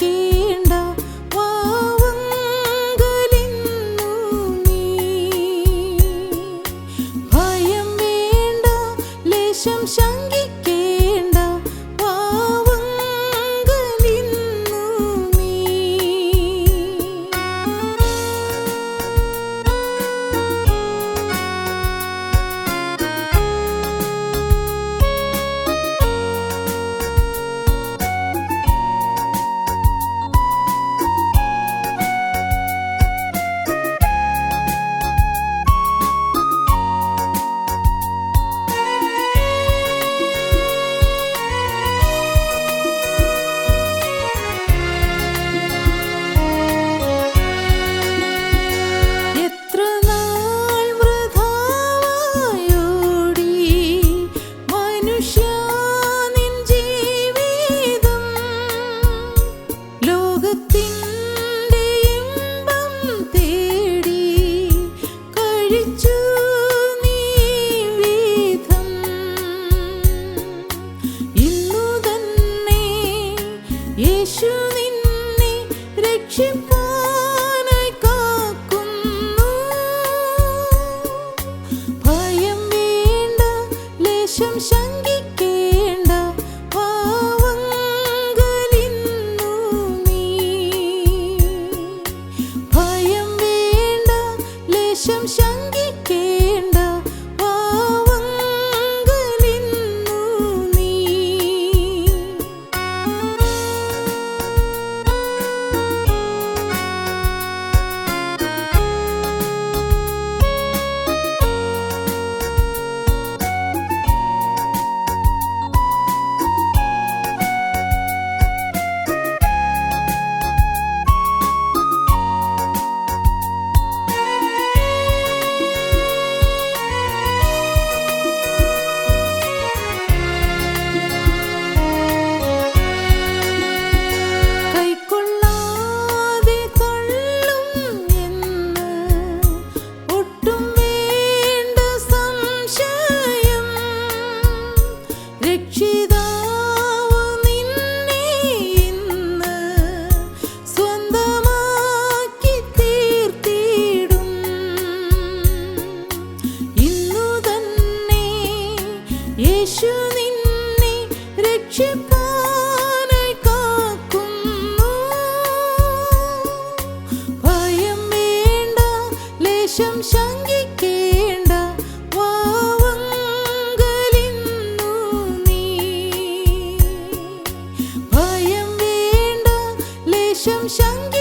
தீண்ட രക്ഷിപ്പാനായി കാക്കുന്നു. ഭയം വേണ്ട ലേശം ശങ്കിക്കേണ്ട പാവങ്ങളിന്നു നീ. ഭയം വേണ്ട ലേശം രക്ഷിപ്പാനായി കാക്കുന്നു. ഭയം വേണ്ട ലേശം ശങ്കിക്കേണ്ട പാവങ്ങളിന്നു നീ. ഭയം വേണ്ട ലേശം ശങ്കി